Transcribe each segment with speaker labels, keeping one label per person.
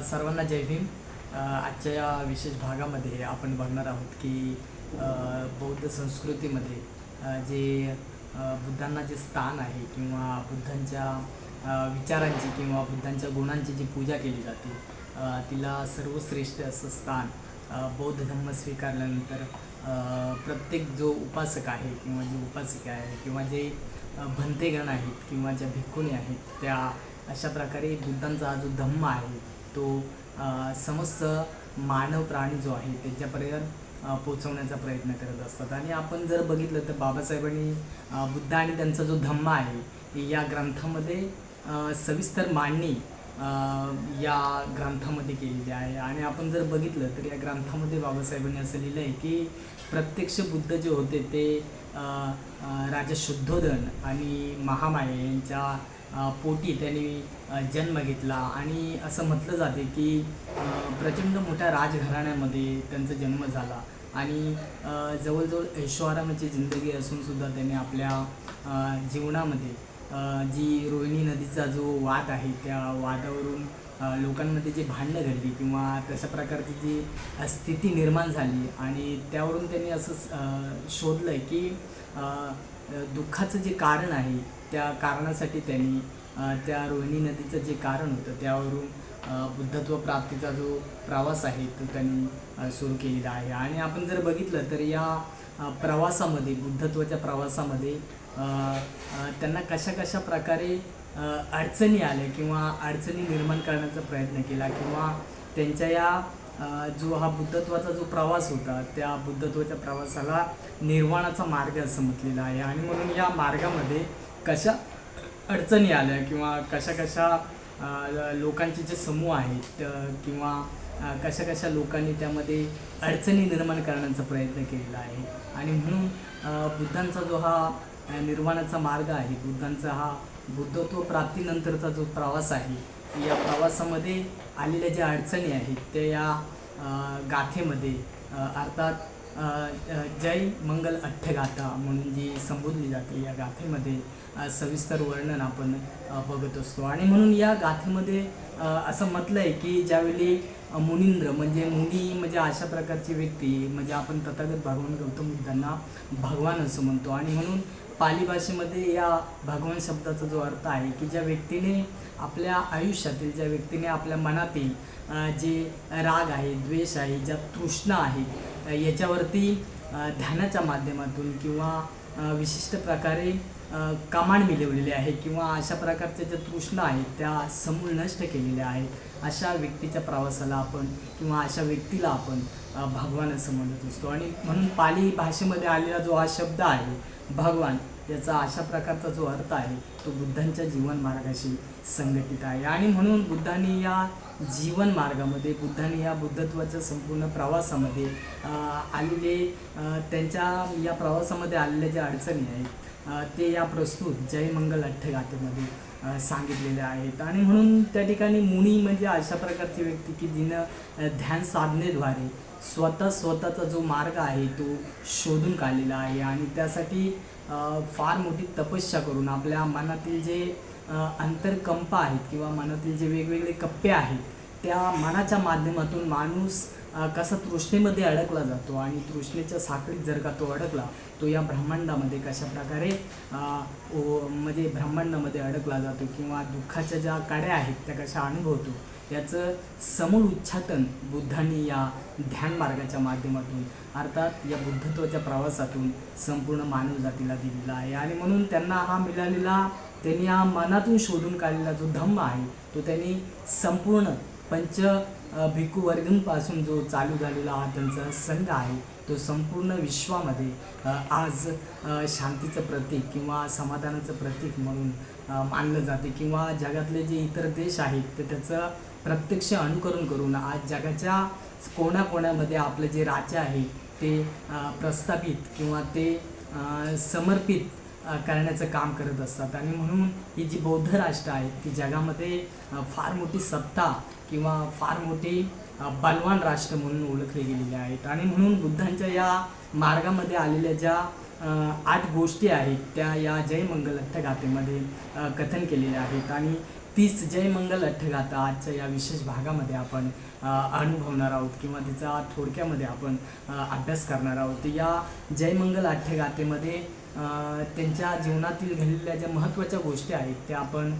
Speaker 1: सर्वांना जय भीम. आजच्या या विशेष भागामध्ये आपण बघणार आहोत की बौद्ध संस्कृतीमध्ये जे बुद्धांना जे स्थान आहे किंवा बुद्धांच्या विचारांची किंवा बुद्धांच्या गुणांची जी पूजा केली जाते तिला सर्वश्रेष्ठ असं स्थान बौद्ध धर्म स्वीकारल्यानंतर प्रत्येक जो उपासक आहे किंवा जी उपासिका आहे किंवा जे भंतेगण आहेत किंवा ज्या भिक्खुणी आहेत त्या अशा प्रकारे बुद्धांचा हा जो धम्म आहे तो समस्त मानव प्राणी जो आहे त्यांच्यापर्यंत पोचवण्याचा प्रयत्न करत असतात. आणि आपण जर बघितलं तर बाबासाहेबांनी बुद्ध आणि त्यांचा जो धम्म आहे या ग्रंथामध्ये सविस्तर मांडणी या ग्रंथामध्ये केलेली आहे. आणि आपण जर बघितलं तर या ग्रंथामध्ये बाबासाहेबांनी असं लिहिलं आहे की प्रत्यक्ष बुद्ध जे होते ते राजा शुद्धोधन आणि महामाया यांच्या पोटी त्यांनी जन्म घेतला. आणि असं म्हटलं जाते की प्रचंड मोठ्या राजघराण्यामध्ये त्यांचा जन्म झाला. आणि जवळजवळ ऐश्वरामाची जिंदगी असूनसुद्धा त्यांनी आपल्या जीवनामध्ये जी रोहिणी नदीचा जो वाद आहे त्या वादावरून लोकांमध्ये जी भांडणं घडली किंवा तशा प्रकारची जी स्थिती निर्माण झाली आणि त्यावरून त्यांनी असं शोधलं आहे की दुःखाचं जे कारण आहे त्या कारणासाठी त्यांनी त्या रोहिणी नदीचं जे कारण होतं त्यावरून बुद्धत्व प्राप्तीचा जो प्रवास आहे तो त्यांनी सुरू केलेला आहे. आणि आपण जर बघितलं तर या प्रवासामध्ये बुद्धत्वाच्या प्रवासामध्ये त्यांना कशा कशा प्रकारे अडचणी आल्या किंवा अडचणी निर्माण करण्याचा प्रयत्न केला किंवा त्यांच्या या जो हा बुद्धत्वाचा जो प्रवास होता त्या बुद्धत्वाच्या प्रवासाला निर्वाणाचा मार्ग असं म्हटलेला आहे. आणि म्हणून या मार्गामध्ये कशा अडचणी आल्या किंवा कशा कशा लोकांचे जे समूह आहेत किंवा कशा कशा लोकांनी त्यामध्ये अडचणी निर्माण करण्याचा प्रयत्न केलेला आहे? आणि म्हणून बुद्धांचा जो हा निर्माणाचा मार्ग आहे बुद्धांचा हा बुद्धत्व प्राप्तीनंतरचा जो प्रवास आहे या प्रवासामध्ये आलेल्या ज्या अडचणी आहेत त्या या गाथेमध्ये अर्थात जय मंगल अठ्ठगाथा म्हणून जी संबोधली जाते या गाथेमध्ये सविस्तर वर्णन आपण बघत असतो. आणि म्हणून या गाथेमध्ये असं म्हटलं आहे की ज्यावेळी मुनिंद्र म्हणजे मुनी म्हणजे अशा प्रकारची व्यक्ती म्हणजे आपण तथागत भगवान गौतम बुद्धांना भगवान असं म्हणतो. आणि म्हणून पाली भाषेमध्ये या भगवान शब्दाचा जो अर्थ आहे की ज्या व्यक्तीने आपल्या आयुष्यातील ज्या व्यक्तीने आपल्या मनातील जे राग आहे द्वेष आहे ज्या तृष्णा आहे याच्यावरती ध्यानाच्या माध्यमातून किंवा विशिष्ट प्रकारे अ, कमांड मिळवलेली आहे किंवा अशा प्रकारच्या ज्या तृष्णा आहेत त्या समूळ नष्ट केलेल्या आहेत अशा व्यक्तीच्या प्रवासाला आपण किंवा अशा व्यक्तीला आपण भगवान असं म्हणत असतो. आणि म्हणून पाली भाषेमध्ये आलेला जो हा शब्द आहे भगवान याचा अशा प्रकारचा जो अर्थ आहे तो बुद्धांच्या जीवन मार्गाशी संघटित आहे. आणि म्हणून बुद्धांनी या जीवन मार्गामध्ये बुद्धाने या बुद्धत्वाच्या संपूर्ण प्रवासामध्ये आलेले त्यांच्या या प्रवासामध्ये आलेल्या ज्या अडचणी आहेत ते या प्रस्तुत जय मंगल अठ्ठगाथेमध्ये सांगितलेले आहेत. आणि म्हणून त्या ठिकाणी मुनी म्हणजे अशा प्रकारची व्यक्ती की जिनं ध्यान साधनेद्वारे स्वतः स्वतःचा जो मार्ग आहे तो शोधून काढलेला आहे. आणि त्यासाठी फार मोठी तपस्या करून आपल्या मनातील जे अंतरकंप आहेत किंवा मनातील जे वेगवेगळे कप्पे आहेत त्या मनाच्या माध्यमातून माणूस कसा तृष्णेमध्ये अडकला जातो आणि तृष्णेच्या साखळीत जर का तो अडकला तो या ब्रह्मांडामध्ये कशा प्रकारे ओ- म्हणजे ब्रह्मांडामध्ये अडकला जातो किंवा दुःखाच्या ज्या काड्या आहेत त्या कशा अनुभवतो याचं समूळ उच्चाटन बुद्धांनी या ध्यान मार्गाच्या माध्यमातून अर्थात या बुद्धत्वाच्या प्रवासातून संपूर्ण मानव जातीला दिलेला आहे. आणि म्हणून त्यांना हा मिळालेला त्यांनी हा मनातून शोधून काढलेला जो धम्म आहे तो त्यांनी संपूर्ण पंच भिक्खू वर्गंपासून जो चालू झालेला हा त्यांचा संघ आहे तो संपूर्ण विश्वामध्ये आज शांतीचं प्रतीक किंवा समाधानाचं प्रतीक म्हणून मानलं जाते. किंवा जगातले जे इतर देश आहेत ते त्याचं प्रत्यक्ष अनुकरण करून आज जगाच्या कोणाकोणामध्ये आपलं जे राज्य आहे ते प्रस्थापित किंवा ते समर्पित करण्याचं काम करत असतात. आणि म्हणून ही जी बौद्ध राष्ट्र आहेत ती जगामध्ये फार मोठी सत्ता किंवा फार मोठी बलवान राष्ट्र म्हणून ओळखले गेलेले आहेत. आणि म्हणून बुद्धांच्या या मार्गामध्ये आलेल्या ज्या आठ गोष्टी आहेत त्या या जयमंगल अठ्ठगाथेमध्ये कथन केलेल्या आहेत. आणि तीच जयमंगल अठ्ठगाथा आजच्या या विशेष भागामध्ये आपण अनुभवणार आहोत किंवा तिचा थोडक्यामध्ये आपण अभ्यास करणार आहोत. या जयमंगल अठ्ठगाथेमध्ये त्यांच्या जीवनातील घडलेल्या ज्या महत्त्वाच्या गोष्टी आहेत त्या आपण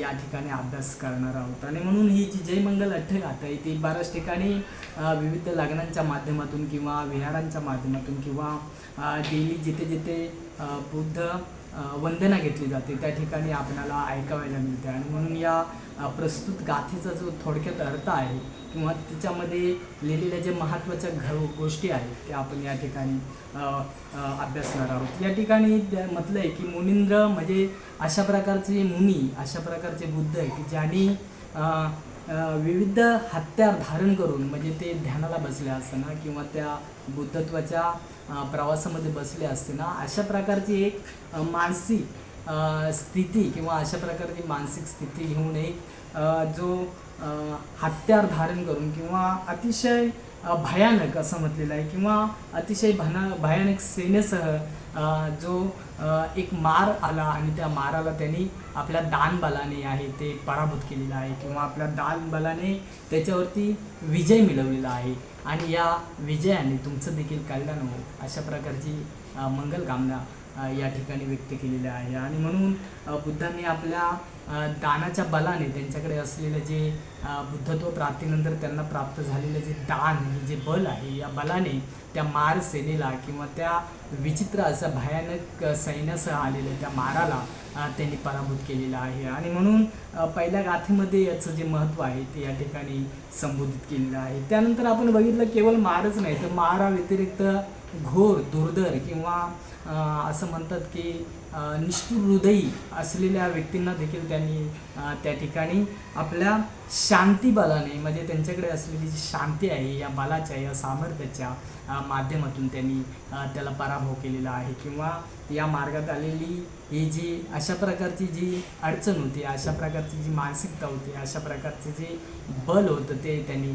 Speaker 1: या ठिकाणी अभ्यास करणार आहोत. आणि म्हणून ही जी जयमंगल अठ्ठगाथा आहे ती बऱ्याच ठिकाणी विविध लग्नांच्या माध्यमातून किंवा विहारांच्या माध्यमातून किंवा डेली जिथे जिथे बुद्ध वंदना घेतली जाते. त्या ठिकाणी आपल्याला ऐकावायला मिळते. आणि म्हणून या प्रस्तुत गाथेचा जो थोडक्यात अर्थ आहे किंवा तिच्यामध्ये लिहिलेल्या ज्या महत्त्वाच्या घ गोष्टी आहेत त्या आपण या ठिकाणी अभ्यासणार आहोत. या ठिकाणी त्या- म्हटलं आहे की मुनिंद्र म्हणजे अशा प्रकारचे मुनी अशा प्रकारचे बुद्ध आहे की ज्यांनी विविध हत्यार धारण करून म्हणजे ते ध्यानाला बसले असताना किंवा त्या बुद्धत्वाच्या प्रवासामध्ये बसले असताना अशा प्रकारची एक मानसिक स्थिती किंवा अशा प्रकारची मानसिक स्थिती घेऊन एक जो हत्यार धारण करून किंवा अतिशय भयानक असं म्हटलेलं आहे किंवा अतिशय भना भयानक सेनेसह जो एक मार आला आणि त्या माराला त्यांनी आपल्या दानबलाने आहे ते पराभूत केलेलं आहे किंवा आपल्या दानबलाने त्याच्यावरती विजय मिळवलेला आहे. आणि या विजयाने तुमचं देखील कल्याण हो अशा प्रकारची मंगलकामना या ठिकाणी व्यक्त केलेल्या आहे. आणि म्हणून बुद्धांनी आपल्या दानाच्या बलाने त्यांच्याकडे असलेलं जे बुद्धत्व प्राप्तीनंतर त्यांना प्राप्त झालेलं जे दान हे जे बल आहे या बलाने त्या मार सेनेला किंवा त्या विचित्र असं भयानक सैन्यासह आलेलं त्या माराला त्यांनी पराभूत केलेला आहे. आणि म्हणून पहिल्या गाथेमध्ये याचं जे महत्त्व आहे ते या ठिकाणी संबोधित केलेलं आहे. त्यानंतर आपण बघितलं केवळ मारच नाही तर मारा व्यतिरिक्त घोर दुर्धर किंवा असं म्हणतात की निष्ठुर हृदयी असलेल्या व्यक्तींना देखील त्यांनी त्या ठिकाणी आपल्या शांती बलाने म्हणजे त्यांच्याकडे असलेली जी शांती आहे या बलाच्या या सामर्थ्याच्या माध्यमातून त्यांनी त्याला पराभव केलेला आहे. किंवा या मार्गात आलेली ही जी अशा प्रकारची जी अडचण होती अशा प्रकारची जी मानसिकता होती अशा प्रकारचे जे बल होतं ते त्यांनी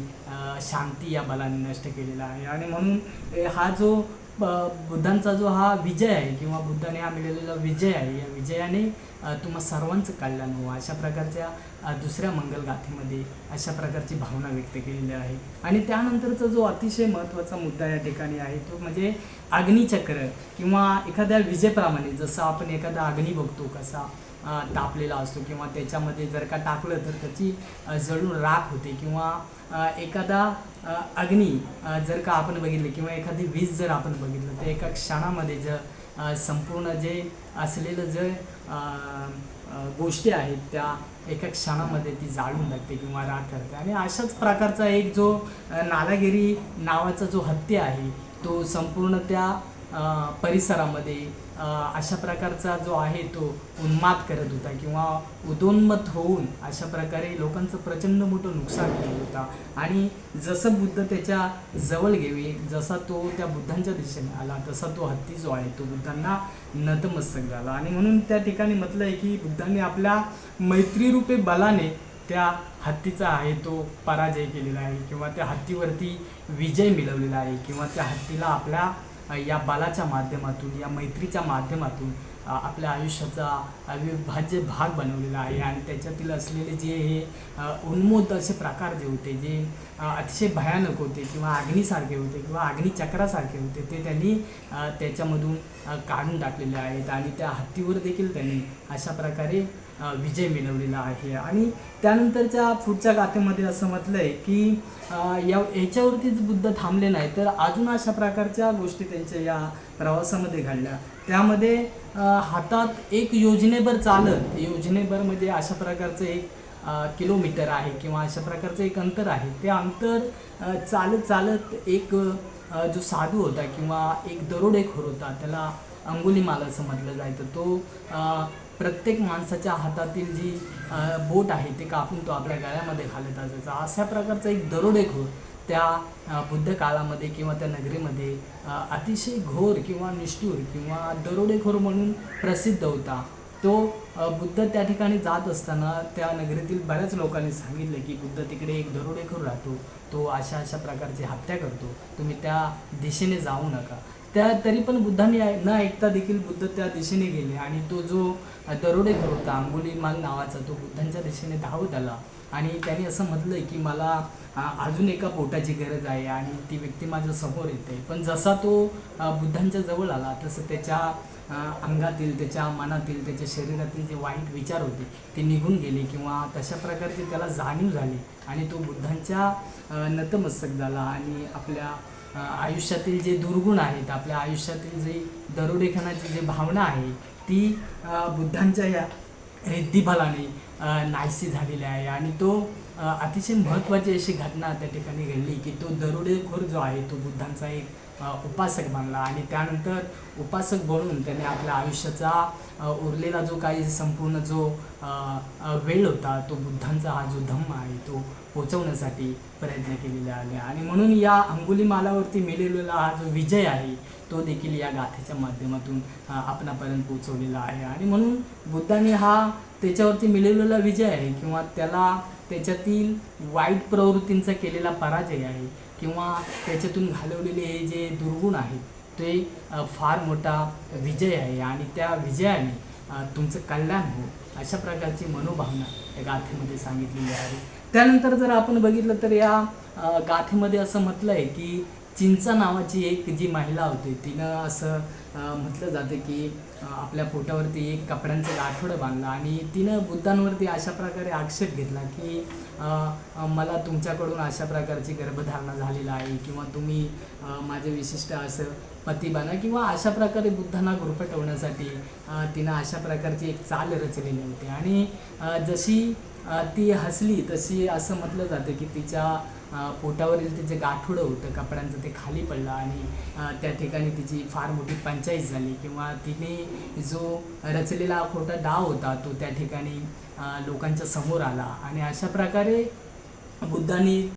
Speaker 1: शांती या बलाने नष्ट केलेलं आहे. आणि म्हणून हा जो बुद्धांचा जो हा विजय आहे किंवा बुद्धाने हा मिळालेला विजय आहे या विजयाने तुम्हा सर्वांचं कल्याण हो अशा प्रकारच्या दुसऱ्या मंगलगाथेमध्ये अशा प्रकारची भावना व्यक्त केलेली आहे. आणि त्यानंतरचा जो अतिशय महत्त्वाचा मुद्दा या ठिकाणी आहे तो म्हणजे अग्निचक्र किंवा एखाद्या विजेप्रमाणे जसं आपण एखादा अग्नी बघतो कसा तापलेला असतो किंवा त्याच्यामध्ये जर का टाकलं तर त्याची जळून राख होते किंवा एखादा अग्नी जर का आपण बघितलं किंवा एखादी वीज जर आपण बघितलं तर एका क्षणामध्ये जर संपूर्ण जे असलेलं जे गोष्टी आहेत त्या एका क्षणामध्ये ती जाळून लागते किंवा राख करते. आणि अशाच प्रकारचा एक जो नालागिरी नावाचा जो हत्ती आहे तो संपूर्ण त्या परिसरामध्ये अशा प्रकारचा जो आहे तो उन्माद करत होता किंवा उदोन्मत होऊन अशा प्रकारे लोकांचं प्रचंड मोठं नुकसान केलं होता. आणि जसं बुद्ध त्याच्याजवळ गेवे जसा तो त्या बुद्धांच्या दिशेने आला तसा तो हत्ती जो आहे तो बुद्धांना नतमस्तक झाला. आणि म्हणून त्या ठिकाणी म्हटलं आहे की बुद्धांनी आपल्या मैत्रीरूपे बलाने त्या हत्तीचा आहे तो पराजय केलेला आहे किंवा त्या हत्तीवरती विजय मिळवलेला आहे किंवा त्या हत्तीला आपल्या या बलाच्या माध्यमातून या मैत्रीच्या माध्यमातून आपल्या आयुष्याचा अविभाज्य भाग बनवलेला आहे. आणि त्याच्यातील असलेले जे हे उन्मोद असे प्रकार जे होते जे अतिशय भयानक होते किंवा अग्नीसारखे होते किंवा अग्निचक्रासारखे होते ते त्यांनी त्याच्यामधून काढून टाकलेले आहेत. आणि त्या हत्तीवर देखील त्यांनी अशा प्रकारे विजय मिळवलेला आहे. आणि त्यानंतरच्या पुढच्या गाथेमध्ये असं म्हटलं आहे की या याच्यावरतीच बुद्ध थांबले नाही तर अजून अशा प्रकारच्या गोष्टी त्यांच्या या प्रवासामध्ये घडल्या. त्यामध्ये हातात एक योजनेभर चालत योजनेभर म्हणजे अशा प्रकारचं एक किलोमीटर आहे किंवा अशा प्रकारचं एक अंतर आहे. ते अंतर चालत चालत एक जो साधू होता किंवा एक दरोडेखोर होता त्याला अंगुलीमाल असं म्हटलं जायचं तो प्रत्येक माणसाच्या हातातील जी बोट आहे ते कापून तो आपल्या गळ्यामध्ये घालत असायचा. अशा प्रकारचा एक दरोडेखोर त्या बुद्ध काळामध्ये किंवा त्या नगरीमध्ये अतिशय घोर किंवा निष्ठूर किंवा दरोडेखोर म्हणून प्रसिद्ध होता. तो बुद्ध त्या ठिकाणी जात असताना त्या नगरीतील बऱ्याच लोकांनी सांगितलं की बुद्ध तिकडे एक दरोडेखोर राहतो तो अशा अशा प्रकारची हत्या करतो तुम्ही त्या दिशेने जाऊ नका. त्या तरी पण बुद्धांनी न ऐकता देखील बुद्ध त्या दिशेने गेले आणि तो जो दरोडेखोर होता अंगुलीमाल नावाचा तो बुद्धांच्या दिशेने धावत आला. आणि त्यांनी असं म्हटलं की मला अजून एका पोटाची गरज आहे आणि ती व्यक्ती माझ्यासमोर येते. पण जसा तो बुद्धांच्या जवळ आला तसं त्याच्या अंगातील त्याच्या मनातील त्याच्या शरीरातील जे वाईट विचार होते ते निघून गेले किंवा तशा प्रकारची त्याला जाणीव झाली आणि तो बुद्धांच्या नतमस्तक झाला आणि आपल्या आयुष्यातील जे दुर्गुण आहेत आपल्या आयुष्यातील जे दरोडेखानाची जी भावना आहे ती बुद्धांच्या या रिद्धिफलाने नाहीशी झालेली आहे आणि तो अतिशय महत्त्वाची अशी घटना त्या ठिकाणी घडली की तो दरोडेखोर जो आहे तो बुद्धांचा एक उपासक बनला आणि त्यानंतर उपासक बनून त्याने आपल्या आयुष्याचा उरलेला जो काही संपूर्ण जो वेळ होता तो बुद्धांचा हा जो धम्म आहे तो पोचवण्यासाठी प्रयत्न केलेले आले आणि म्हणून या अंगुलीमालावरती मिळलेला हा जो विजय आहे तो देखील या गाथेच्या माध्यमातून आपणापर्यंत पोचवलेला आहे. आणि म्हणून बुद्धाने हा त्याच्यावरती मिळवलेला विजय आहे किंवा त्याला त्याच्यातील वाईट प्रवृत्तींचा केलेला पराजय आहे किंवा त्याच्यातून घालवलेले हे जे दुर्गुण आहेत ते फार मोठा विजय आहे. आणि त्या विजयाने तुमचं कल्याण हो अशा प्रकारची मनोभावना या गाथेमध्ये सांगितलेली आहे. त्यानंतर जर आपण बघितलं तर या गाथेमध्ये असं म्हटलं आहे की चिंचा नावाची एक जी महिला होती तिनं असं म्हटलं जातं की आपल्या पोटावरती एक कपड्यांचं गाठोडं बांधलं आणि तिनं बुद्धांवरती अशा प्रकारे आक्षेप घेतला की मला तुमच्याकडून अशा प्रकारची गर्भधारणा झालेला आहे किंवा तुम्ही माझे विशिष्ट असं पती बना किंवा अशा प्रकारे बुद्धांना गुरफटवण्यासाठी तिनं अशा प्रकारची एक चाल रचलेली होती. आणि जशी ती हसली तशी असं म्हटलं जातं की तिच्या पोटावरील तिचे गाठोडं होतं कपड्यांचं ते खाली पडलं आणि त्या ठिकाणी तिची फार मोठी पंचायत झाली किंवा तिने जो रचलेला खोटा डाव होता तो त्या ठिकाणी लोकांच्या समोर आला. आणि अशा प्रकारे बुद्धांनी